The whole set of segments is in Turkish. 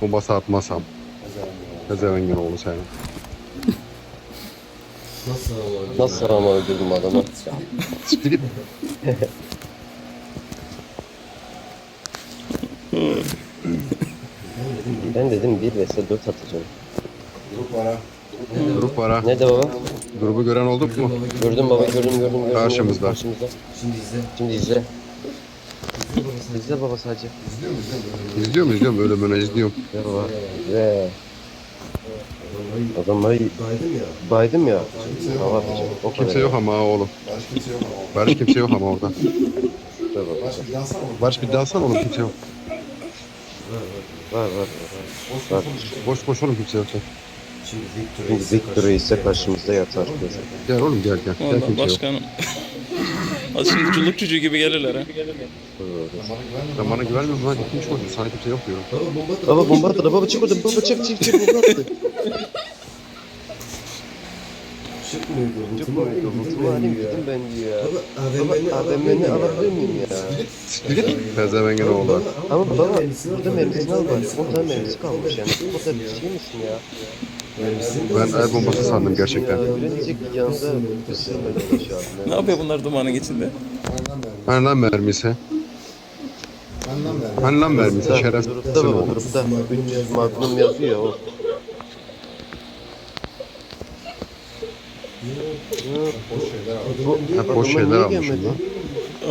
Bombası atmasam. Pezevengin oğlu sen. Nasıl ama? Nasıl ama öldürdüm adamı? Siktir git. Ben dedim 1 vs 4 atacağım. Grup var ha. Ne de baba? Grubu gören olduk mu? Gördüm baba gördüm gördüm gördüm. Karşımızda. Karşımızda. Şimdi izle. Şimdi izle. İzle baba sadece. İzliyorum izliyorum öyle böyle izliyorum. Ya baba. Ve adamları Baydım ya. baydım ya. Hava atacağım. O kadar. Kimse yok ama ha oğlum. Barış kimse yok ama orada. Dur baba. Barış bir daha alsana oğlum kimse yok. Var var var. Var. Boş boş oğlum kimse yok. Şimdi Victor Şimdi Victor ise karşımızda yatar. Gel oğlum gel gel. Gel kimse yok. başkanım. Az şimdi çocuk çocuğu gibi gelirler ha. Ben bana güvenmiyorum lan. Kim çocuk? Sana kimse yok diyorum. Baba bomba attı. Baba çık oradan. Baba çık çık çık bomba attı. Çıkmıyor. Çık oradan. Bultumu alayım gidin ben diyor ya. Baba AVM'ni alabilir miyim ya? Siktir git. Pezevengin oğlu. Ama baba burada mermisini al bari. 10 tane mermisi kalmış yani. O da bir şey misin ya? Ben el bombası sandım gerçekten. Ne yapıyor bunlar dumanın içinde? Hani lan mermisi? Hani lan mermisi şerefsiz Grupta baba grupta. 300 magnum yazıyor o. Hep boş şeyler almışım lan.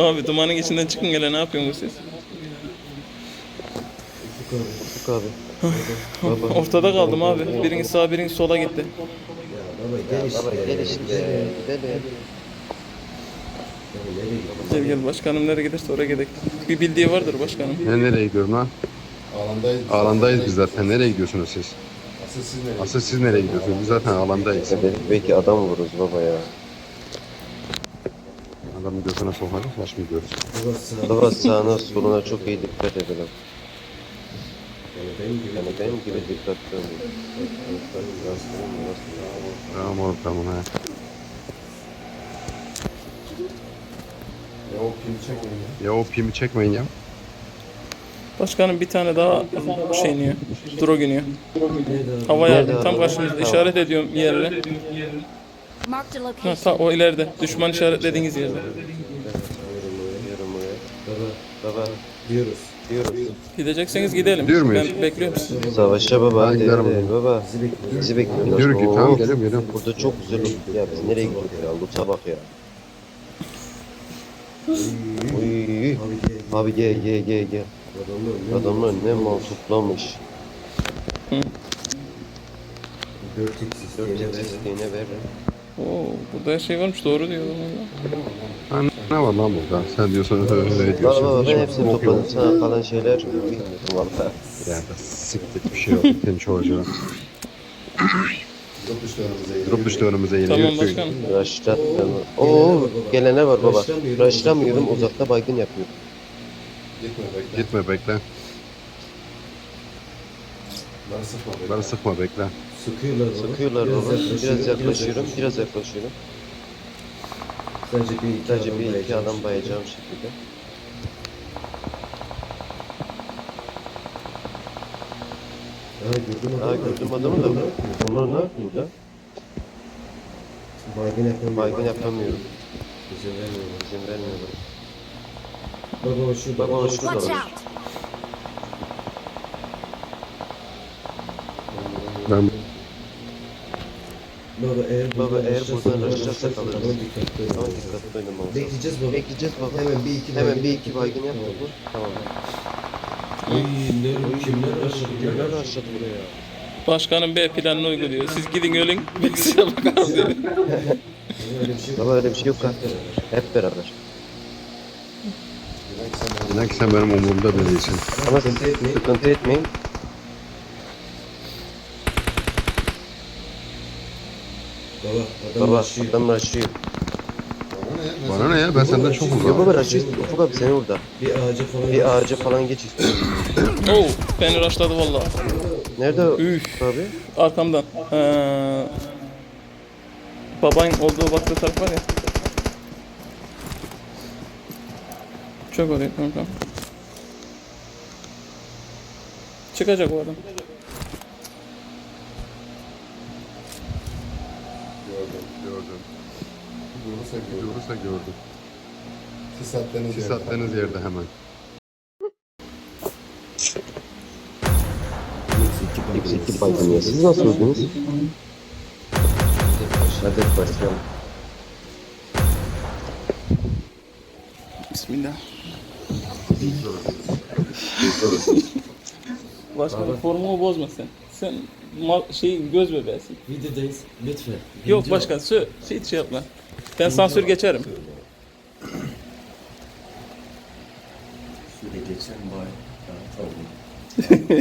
Abi dumanın içinden çıkın gele ne yapıyorsunuz siz? Ufuk abi. Ortada kaldım abi. Biriniz sağa biriniz sola gitti. Baba gel işte. Gel işte. Gidelim. Gel gel başkanım nereye giderse oraya gidelim. Bir bildiği vardır başkanım. Ne nereye gidiyorum lan? Alandayız. Alandayız biz zaten. Nereye gidiyorsunuz siz? Asıl siz nereye? Asıl siz nereye gidiyorsunuz? Biz zaten alandayız. Ya belki adam vururuz baba ya. Adamın gözüne sokacak baş mı gidiyoruz? Baba sağ. Baba sağına soluna çok iyi dikkat edelim. Yani benim gibi. Yani benim gibi dikkatli olun. Tamam oğlum tamam ha. Ya o pimi çekmeyin ya. Ya o pimi çekmeyin ya. Başkanım bir tane daha şey iniyor. Drog iniyor. Havaya tam karşımızda işaret ediyorum yerine. Ha, ta, o ileride. Düşman işaretlediğiniz yerde. Baba Baba diyoruz. Diyoruz. Gidecekseniz gidelim. Gidiyor muyuz? Ben bekliyorum sizi. Savaşa baba Ben giderim. hadi baba. Bizi bekliyor. Bizi bekliyorlar. Diyor ki Oo, tamam geliyorum geliyorum. Burada çok güzel loot. Ya biz nereye gidiyoruz ya? Loot'a bak ya. Uy. Abi gel. Gel gel gel gel. Adamlar ne? Mal toplamış. 4 x Dört isteğine ver. Oo, burada her şey varmış doğru diyor. Ha, ne var lan burada? Sen diyorsun öyle öyle Baba diyorsun. baba ben Hiç hepsini topladım. Sana kalan şeyler valla. Yani siktir bir şey yok. Senin çocuğa. Drop düştü önümüze. Durup düştü önümüze yine. Tamam başkanım. Raşlat. Oo gelene var baba. Raşlamıyorum. Uzakta baygın yapıyor. Gitme bekle. Gitme bekle. Bana sıkma bekle. Bana sıkma bekle. Sıkıyorlar baba. Sıkıyorlar baba. Biraz yaklaşıyorum. Biraz yaklaşıyorum. Sadece bir iki Sadece adam bir iki bayacağım. adam bayacağım şekilde. Ha gördüm adamı. Aa gördüm adamı da. Onlar ne yapıyor da? Baygın yapamıyor. Baygın yapamıyorum. İzin vermiyorlar. İzin vermiyorlar. Baba şurada. Baba şurada. Baba eğer Baba buradan eğer buradan raşlarsak raşlarsak alırız. Ama dikkatli Ama olun. dikkatli oynamamız lazım. Bekleyeceğiz baba. Bekleyeceğiz baba. Hemen bir iki Hemen bir iki baygın yaptık. Tamam. Uy ne kimler raşladı Kimler kimler raşladı buraya? Başkanım B planını uyguluyor. Siz gidin ölün. Ben size. Öyle bir şey yok. Baba öyle bir şey yok ha. Hep beraber. inan ki sen benim umurumda değilsin. Ama Sıkıntı etmeyin. Baba adam Baba raşlıyor. adam raşlıyor. Bana ne ya? Ben senden çok Yok uzağım. baba raşlıyor. Ufuk abi seni orada. Bir ağaca falan. Bir ağaca falan geç istiyorum. Oo, beni raşladı valla. Nerede Üf. abi? Arkamdan. Ee, babayın olduğu baktığı taraf var ya. Çok oraya kanka. Çıkacak o adam. Gördüm. Gördüm. Durursa gördüm. Siz sattığınız Siz yerde. attığınız yerde hemen. Yükseklik baygınlığı. Siz nasıl öldünüz? Hadi başlayalım. Bismillah. Başkanım formumu bozma sen. Sen şey göz bebeğisin. Videodayız. Lütfen. Yok başkan sö hiç şey yapma. Ben sansür geçerim. Şöyle geçen bay.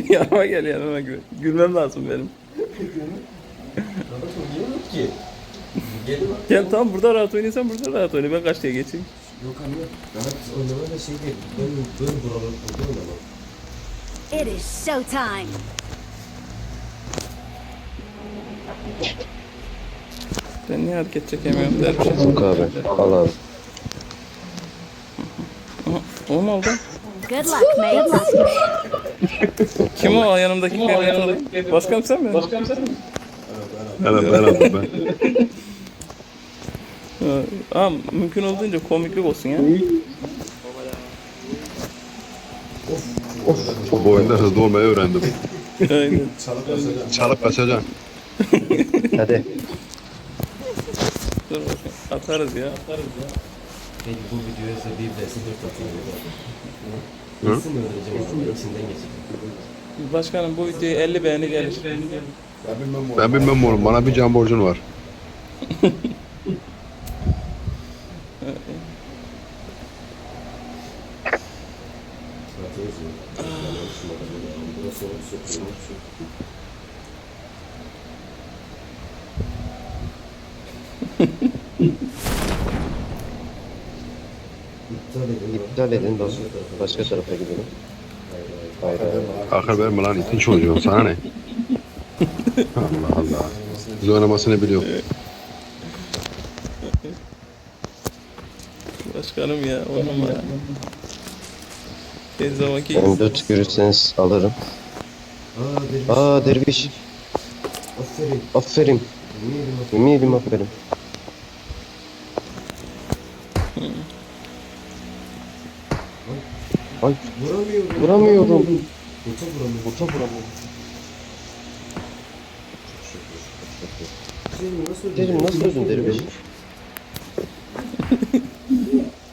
Yanıma gel yanıma gül. Gülmem lazım benim. Yok ki? Gel bak. Gel tamam burada rahat oynaysan burada rahat oyna. Ben kaç diye geçeyim. Yok anne. Rahat oynama da şey değil. Ben ben buralar burada oynamam. It is showtime. Ben niye hareket çekemiyorum der bir şey. Yok abi. Al abi. O mu oldu? Good luck, mate. Kim o yanımdaki kıyafet Başkanım sen mi? Başkanım sen mi? Ben ben aldım ben. Aa, mümkün olduğunca komiklik olsun ya. Bu oyunda hızlı olmayı öğrendim. Aynen. Çalıp basacağım. Çalıp kaçacaksın. Hadi. Dur bakayım. Atarız ya. Atarız ya. Peki bu videoya ise bir atayım. Hı? Nasıl mı öldüreceğim adamı? İçinden geçecek. Başkanım bu videoya 50 beğeni gelir. Ben bilmem oğlum. Ben bilmem oğlum. Bana bir can borcun var. Satıyoruz ya. Ben şuna da böyle. Burası soğuk sokuyor. İptal edin. İptal edin. Başka, başka tarafa gidelim. Hayır. Akıl verme lan itin çocuğu. Sana ne? Allah Allah. Biz oynamasını biliyor. Başkanım ya on numara. Bir zamanki Benim dört görürseniz alırım. Aa derviş. Aa derviş. Aferin. Aferin? Yemin ederim aferin. Ay Vuramıyorum. vuramıyorum. Ota vuramıyorum. Ota vuramıyorum. Selim nasıl öldün? Dedim nasıl öldün derviş?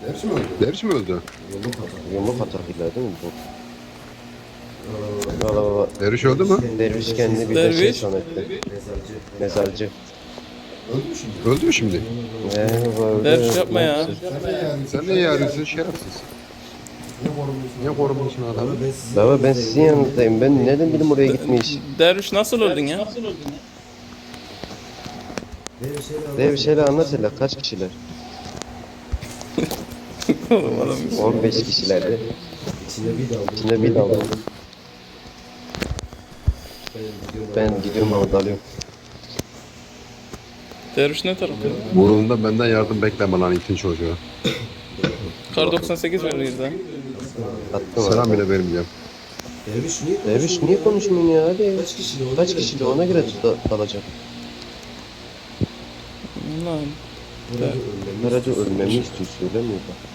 Hepsi mi öldü? Derviş mi öldü? Yolun hata. Yumruk atakıyla değil mi bu? Valla. Derviş öldü mü? Derviş kendini bir de şey sanatlı. Mezarcı. Mezarcı. Öldü mü şimdi? Öldü mü şimdi? Ee, Derviş yapma ya. Sen ne yani? Sen ne yarıyorsun şerefsiz? Niye korumuyorsun? Adamı? Baba ben sizin yanınızdayım. Ben neden bileyim oraya gitmiş? Derviş nasıl öldün ya? Benim bir şeyler anlat hele kaç kişiler? Oğlum adam. 15 kişilerdi. İçine bir daldım. İçinde bir daldım. Ben gidiyorum. Ben gidiyorum orada alıyorum. Derviş ne tarafta? Vurulunda benden yardım bekleme lan itin çocuğu. Kar 98 veriyoruz ha. Attım Selam bile vermeyeceğim. Derviş niye Derviş niye konuşmuyorsun ya hadi. Kaç kişi ona Kaç kişi ona göre tut alacak. Lan. Burada ölmemi istiyor söylemiyor da.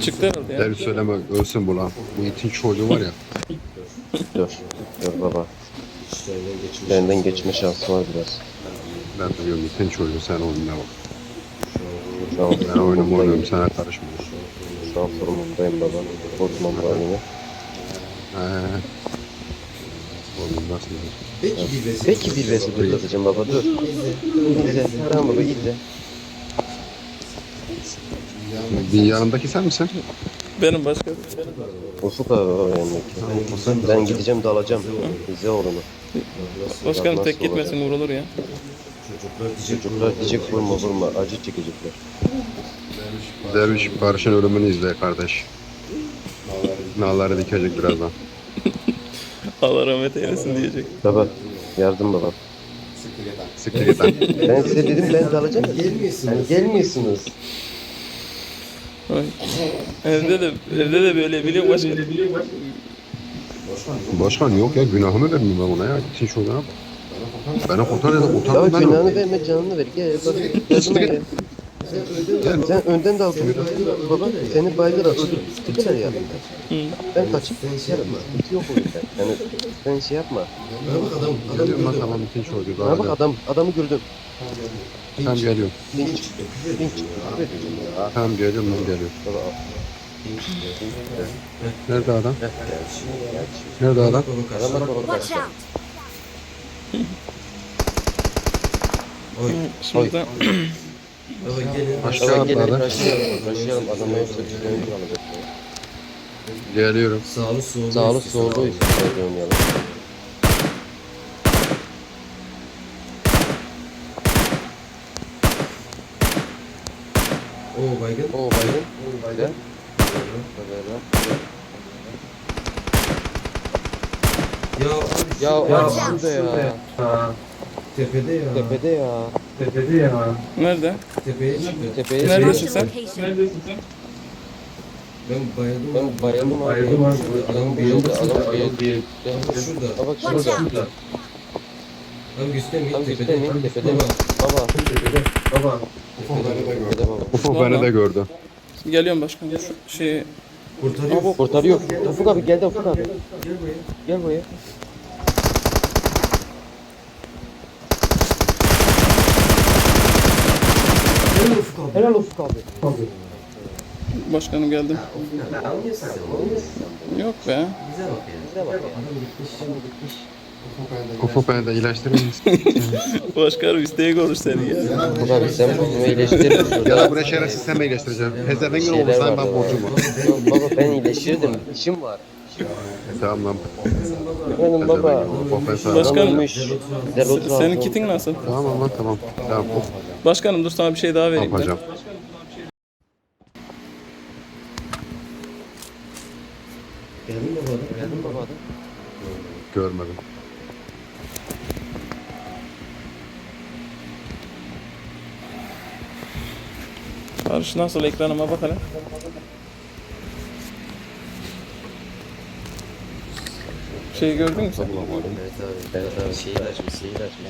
Çıktı herhalde ya. Derviş söyleme ölsün bu lan. Bu itin çocuğu var ya. Dur. Dur baba. İşlerinden geçmiş. Benden geçme şansı var biraz. Ben de diyorum itin çocuğu sen oyununa bak. Şu an Ben oyunumu oynuyorum sana karışmıyorum. Şu an sorumlundayım baba. Bozmam nasıl? Peki bir vesile. Peki bir vesile atacağım baba dur. İzle. Tamam baba izle. Bir yanındaki sen misin? Benim başka. Ufuk abi o yanındaki. Ben gideceğim de alacağım. İzle oğlunu. Başkanım tek gitmesin vurulur ya. Çocuklar diyecek. Çocuklar diyecek vurma vurma acı çekecekler. Derviş Barış'ın ölümünü izle kardeş. Nalları dikecek birazdan. Allah rahmet eylesin diyecek. Baba yardım baba. Siktir git lan. Ben size dedim ben de alacağım. Gelmiyorsunuz. Hani gelmiyorsunuz. Ay. Evde de evde de böyle biliyor başka. Başkan yok ya günahımı vermeyeyim ben ona ya. Gitsin şuradan. Beni kurtar ya da Ya kurtar beni. günahını verme canını ver. Gel bak. Gel. Sen önden de al. Baba seni bayılır öldür. Sıkıntı ya. Ben kaçıp yarım. Sıkıntı yok o yüzden. Yani sen şey yapma. Bak adam, adam Geliyorum lan gördüm. tamam bitin çocuğu. Bana bak adam adamı gördüm. Tamam geliyorum. Linç çıktı. Linç çıktı. Tamam geliyorum ben geliyorum. Nerede adam? Nerede adam? Adam bak. Oy. Şurada Baba gelin. Aşağı Baba gelin atladı. başlayalım. Başlayalım. Adama yoksa bir şey oynayalım. Geliyorum. Sağlı sollu. Sağlı üstü, sollu üstü oynayalım. Oo baygın. Oo baygın. Güzel. Böyle. Ya abi Ya ya, abi şurada ya. Tepede ya. Tepede ya. nerede? Tepeye çıktı. Tepeye Neredesin sen? Location. Ben bayıldım. Ben bayıldım abi. Bayıldım abi. Adam bayıldı. Adam bayıldı. Ya Şurada. Ha bak şurada. out. Abi göstermeyin Tam tepede. göstermeyin tepede. Baba. Baba. Ufuk beni de gördü. Tepede baba. Ufuk beni de gördü. Geliyorum başkanım. Şu şey Kurtarıyor. Abi kurtarıyor. Ufuk abi geldi Ufuk abi. Gel buraya. Gel buraya. Gel Ufuk abi. Helal Ufuk abi. başkanım geldim. Yok be. Ufuk de de iyileştirir misin? Başkanım isteği olur seni ya. Ufuk abi sen bunu iyileştir. ya da buraya şerefsiz sen mi iyileştireceksin? Pezevengin şeyler olursan ben borcum var. Baba ben iyileştirdim. İşim var. Tamam lan. Benim baba. Sana- Başkanım. Adam. Senin kitin nasıl? Tamam lan tamam. Tamam. Başkanım dur sana bir şey daha vereyim. yapacağım? Geldin mi baba? Geldin baba adam. Görmedim. Barış nasıl ekranıma bak hele. Şey gördün mü sen? Evet abi. Evet abi. Şeyi de açmış. Şeyi de açmış.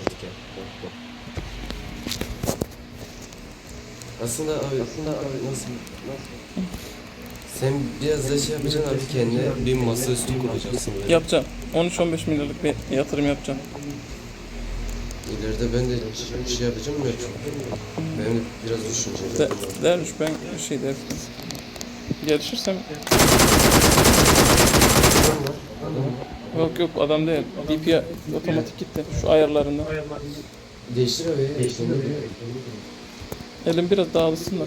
Aslında abi, aslında abi nasıl, nasıl? Sen biraz da şey yapacaksın abi kendine bir masaüstü kuracaksın böyle. Yapacağım. 13-15 milyarlık bir yatırım yapacağım. İleride ben de şey, şey yapacağım ya çünkü benim de biraz De, düşüncelerim var. dermiş ben bir şey derdim. Gelişirsem... Yok yok adam değil. DPI otomatik gitti. Şu ayarlarında. Değiştir abi ya. Değiştir Elim biraz daha alışsın da.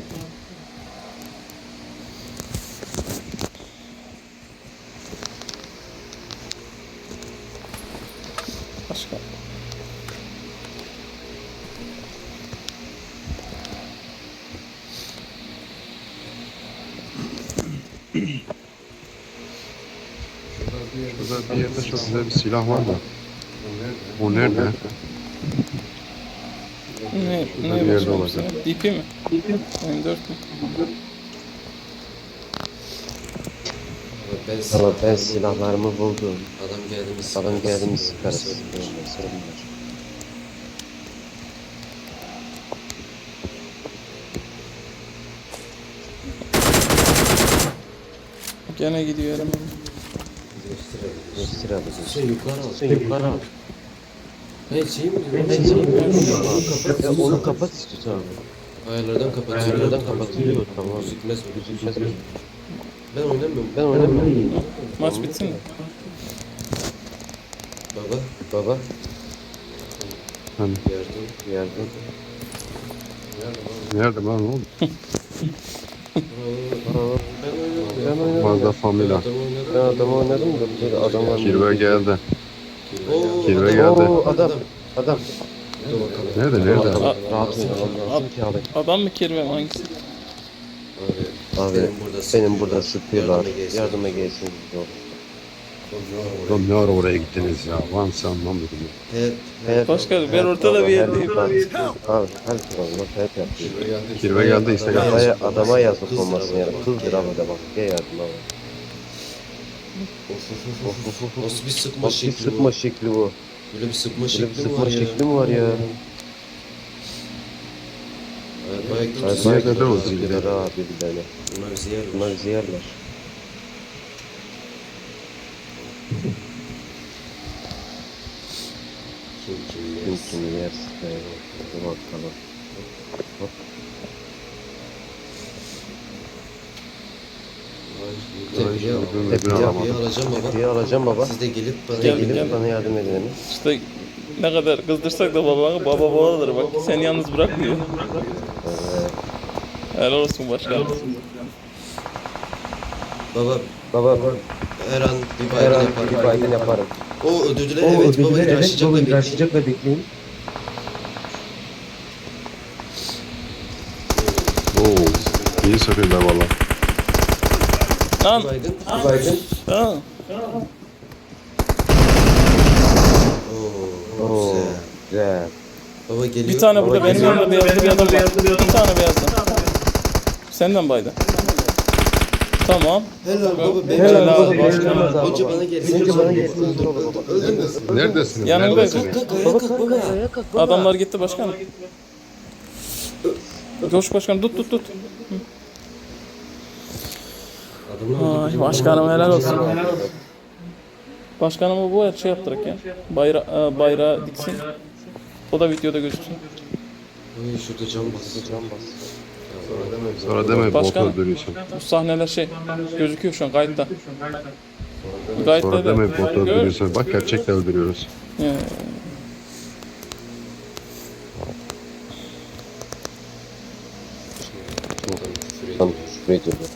Başka. Bir yerde çok güzel bir silah var da. O nerede? Ne, Şurada ne bir yerde olacak. DP mi? Oyun 4 mü? Ben Ama ben silahlarımı buldum. Adam geldi mi? Adam geldi mi sıkarız. Gene gidiyor. Göster abi. Sen yukarı al. Sen yukarı al. Hey şey mi? Ben şey Ya onu kapat istiyorsan abi. Ayarlardan kapatıyor. Ayarlardan kapatılıyor tamam. Gözükmez mi? Gözükmez mi? Ben oynamıyorum. Ben oynamıyorum. Maç bitsin de. Baba Baba Hani yardım. yardım. nerede lan oğlum? Aa, Ben oynadım. Ben oynadım. Mazda Famila. Adam oynadı. Ben adamı oynadım da bize de adam var. Kirve geldi. Oo, Kirve adam- geldi. Oo adam. Adam. Dur bakalım. Nerede nerede? Adam rahat lazım ki abi. Adam mı kirve hangisi? Abi, Abi benim burada benim burada sıkıyorlar. Yardıma gelsin. Yardıma gelsin. Oğlum ne ara oraya gittiniz ya? Van sen anlamadım. ya. Hep Hep- Başkanım, ben ortada bir yerdeyim. Abi her zaman hep yapıyor. Kirve geldi işte geldi. Adama, yazık olmasın yani. Kızdır abi adama. Gel yardım abi. Nasıl bir sıkma şekli sıkma bu? şekli bu? Böyle bir sıkma şekli bir mi sıkma var şekli ya? mi var ya? Evet, yerler zilgiler. zilgiler ha birbirlerine. Bunlar bizi yer. Bunlar bizi yerler. Kim yer? Hadi bakalım. Tepiye Tepiye. Tepiye alacağım baba. Tepiyi alacağım baba. Siz de gelip bana Gel, Gelip gel. bana yardım edin. İşte ne kadar kızdırsak da babanı baba babadır bak. Seni yalnız bırakmıyor. Evet. Helal olsun başkanım. Baba Baba her an bir her bayram an yaparım. bir baydan yaparım. O ödüdüler evet baba idraşlayacak da bekleyin. ve bekleyin. Oo. İyi sıkıyorlar valla. Lan. Oo. Güzel. Güzel. Baba geliyor. Bir tane burada benim yanımda beyazlı bir adam var. Bir tane beyazlı. Senden baydı. Tamam. Helal baba benim Helal baba, baba. bana gelsin. Önce bana gelsin. Mü? Kalk ayağa Baba kalk kalk baba. Adamlar gitti başkanım. Koş başkanım tut tut tut. Adamlar Ay başkanım helal olsun. Başkanıma bu her şey yaptırak ya. Bayra e, bayrağı diksin. O da videoda gözüksün. Şurada cam bas. Can bas. Sonra deme bot Başkanım. öldürüyorsun. Bu sahneler şey gözüküyor şu an kayıtta. Kayıtta Sonra da. deme bot öldürüyorsun. Bak gerçekten öldürüyoruz. Ya, Tamam küfür ediyorlar.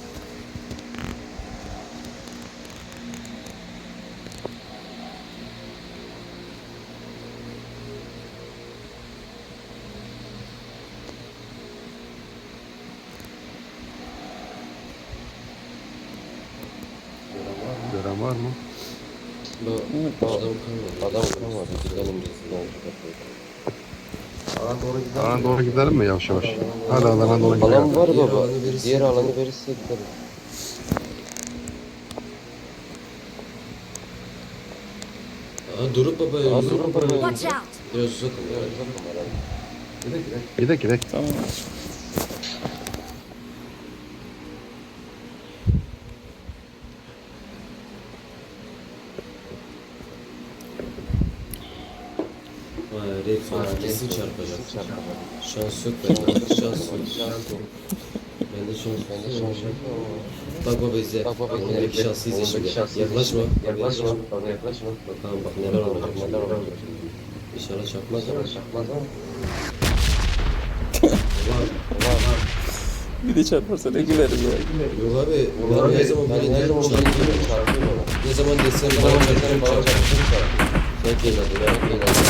Gören var mı? Adam kalmadı. Adam. Gidelim biz. Alana doğru gidelim mi yavaş yavaş? Hadi alana doğru Alan gidelim. var Diğer baba. Diğer alanı verirse gidelim. Aa durup baba. Aa, durup baba. Watch out! Biraz uzak ol. Gidek gidek. tamam. Rex kesin çarpacak. Şans yok bende. Şans yok. Bende şans bende şans yok. Bak baba izle. İzle. Ondaki şansı izle şimdi. Yaklaşma. Yaklaşma. Yaklaşma. Tamam bak neler olacak. Neler olacak. İnşallah çarpmaz ama. Çakmaz ama. Bir de çarparsa ne gülerim ya. Yok abi. Ben her zaman böyle her zaman Çarpıyorum. Ne zaman desem bana çarpıyorum. çarpıyorum. Sen gel hadi. Ben gel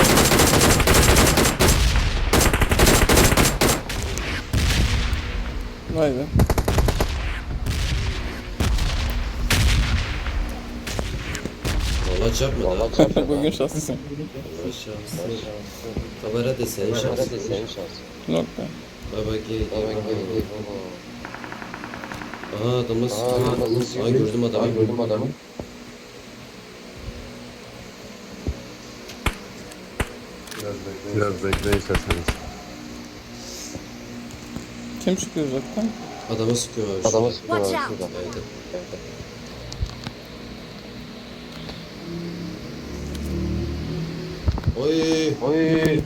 Vay be. Valla çarpmadı. Valla çarpmadı. Bugün şanslısın. Valla şanslı. Kamera Şansı şansın. da senin şansın. Nokta. Baba gel. Baba gel. Aha adamı sıkıyor. Aa gördüm adamı. Aa, gördüm adamı. Biraz bekleyin isterseniz. Kim çıkıyor zaten? Adama sıkıyor abi. şurada. Adamı sıkıyor Watch out. şurada. Evet. Evet. Oy. Oy.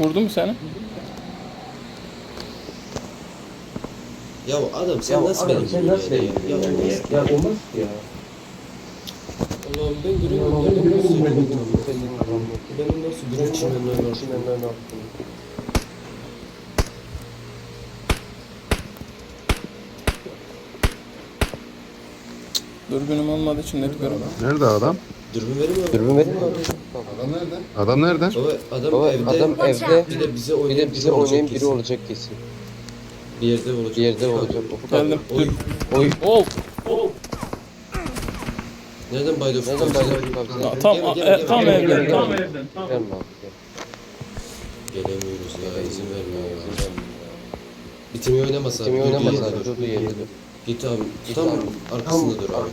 Vurdu mu seni? Ya adam sen nasıl benim sen nasıl benim Ya gibi olmaz. yani? Ya olmaz ki ya. Allah'ım ben göremiyorum. Nereden gösteriyorum tam? Benim nasıl gülün çimenler var? Çimenler ne yaptın? Dürbünüm olmadığı için net göremem. Nerede adam? Dürbün verir mi? Dürbün verin mi? Adam nerede? Adam nerede? Baba adam Baba evde. adam evde. Bir de bize Bir oynayan de bize oynayan biri olacak kesin. Bir yerde olacak. Bir yerde olacak. Geldim. Oy. Dur. Oy. Ol. Nereden Ufuk Nereden abi sen? Ya, Tam, e, tam evden. Tam evden. Tam. Abi gel. Gelemiyoruz ya izin vermiyor. Bitimi oynamasa. Durduğu oynamasa durduğu yerde dur. Git abi. Tam arkasında dur abi.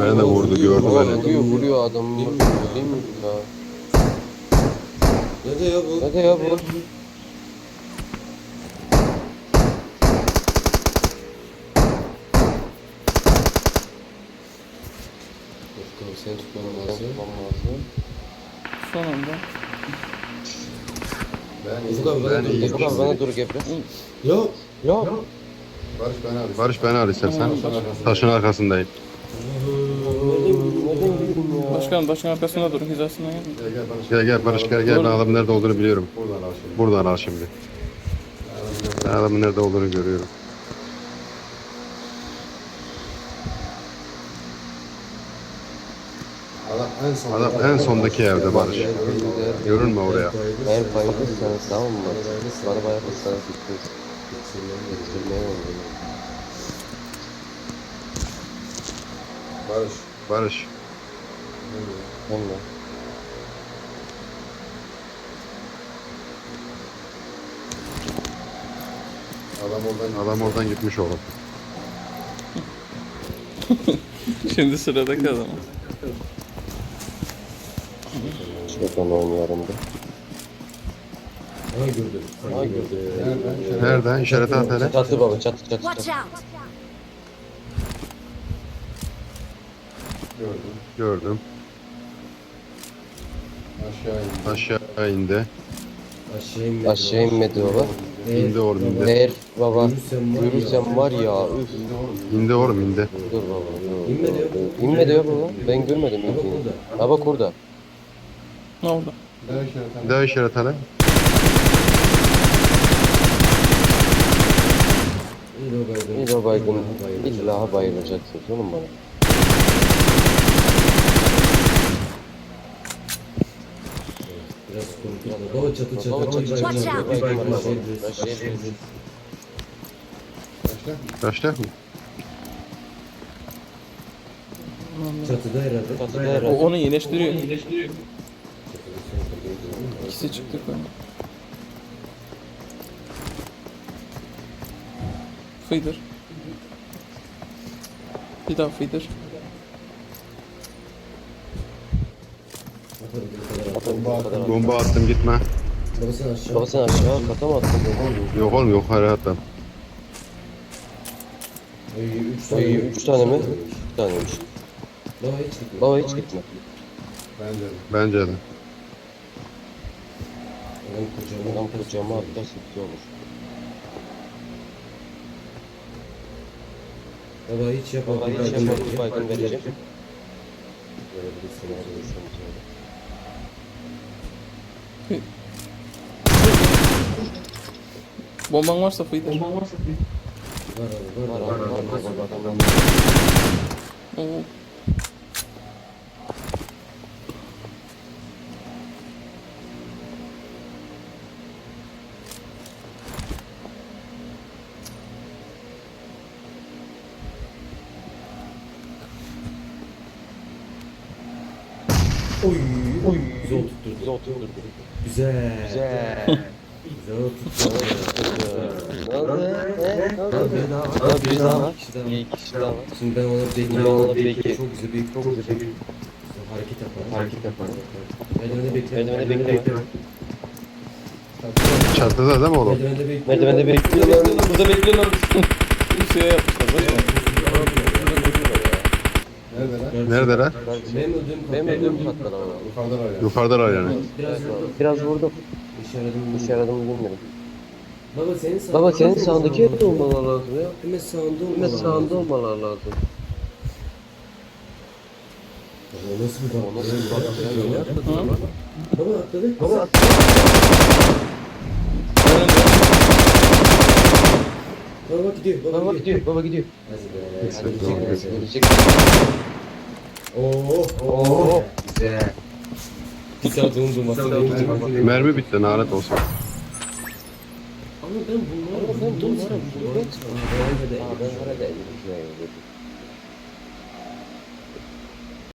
Beni de vurdu gördü Aa, beni. vuruyor vuruyor adam. Değil mi ya? Nerede ya bu? Hadi ya bu. Abi seni tutmam lazım. Son anda. Ufuk abi bana Ben dur. iyiyim. Ufuk abi bana dur Gebre. Ya. Ya. Barış beni arıyor. Barış beni ar istersen. Taşın arkasındayım. Başkan başkan arkasında durun hizasına gelin. Gel gel Barış. Gel gel Barış gel gel ben adamın nerede olduğunu biliyorum. Buradan al şimdi. Buradan al şimdi. Ben adamın nerede olduğunu görüyorum. En. Adam en sondaki evde Barış. Görünme oraya. Eğer bayılırsanız tamam mı? Bana bayılırsanız gitmeyiz. Bitirmeye oldu. Barış. Barış. De. Adam oradan. Adam oradan gitmiş oğlum. Şimdi sıradaki adam. Şuradan oynayalım da. Ha gördüm. Ha gördüm. Nerede? İşareti at hele. Çatı baba çatı çatı Watch çatı. out! Gördüm. Gördüm. Aşağı indi. Aşağı indi. Aşağı inmedi. Aşağı inmedi baba. İndi oğlum indi. Eğer baba Görürsem var ya. görürsem var ya üf. İndi oğlum indi. Dur baba dur. İnmedi ya. İnmedi ya baba. Ben görmedim Baba burada. Orada. Ne oldu? Daha işaret hele. İyi o baygın. İlla bayılacaksınız oğlum bana. Baba çatı. Baba Bir baygın. Başla. Kaçta? Çatıda herhalde. Çatıda O herhalde. onu iyileştiriyor. İkisi çıktı böyle. Fıydır. Bir daha fıydır. Bomba attım. Bomba attım gitme. Baba sen aşağı. Baba sen aşağı kata mı attın? Yok oğlum yukarı attım. Ay, üç tane. Ay, üç tane mi? Bir taneymiş. Baba hiç gitme. Baba hiç gitme. Bence de. Bence de. Adam kocaman. Adam kucağıma atlarsa iyi olur. Baba hiç yapma. Baba bir hiç baygın yapma vereceğim. bir baygın vereceğim. Bomban varsa fıydır. Var abi var. Var var, abi var var, var var. var. Oy. Oy. Güzel oturtturdu. Bize oturdurdu. Güzel. Güzel. Güzel oturtturdu. Bir daha var. Şimdi ben ona iki. Çok güzel bir çok güzel bir hareket yaparım. Hareket yaparım. Merdivende bekle. Merdivende bekle. Çatıda değil mi oğlum? Merdivende bekliyorlar. Burada bekliyorlar. Bir şey yapmışlar. Başka. Nerede lan? Neredeler? Benim öldüğüm Benim ödüm patladı ama. Yukarıdan arıyor. Yukarıdalar yani. Biraz vurdum. Biraz vurdum. İşe yaradı mı bilmiyorum. Baba senin sağ. Baba senin sağındaki olmalar lazım ya. Hemen sağında olmalı. Hemen sağında olmalar lazım. Baba? O nasıl bir atladı. Baba atladı. Baba gidiyor. Baba, baba gidiyor. Baba gidiyor. Oo. Oo. Güzel. Bir saat onu durmasın. Mermi bitti lanet olsun. Ama ben bunları Ben bunları buldum. buldum.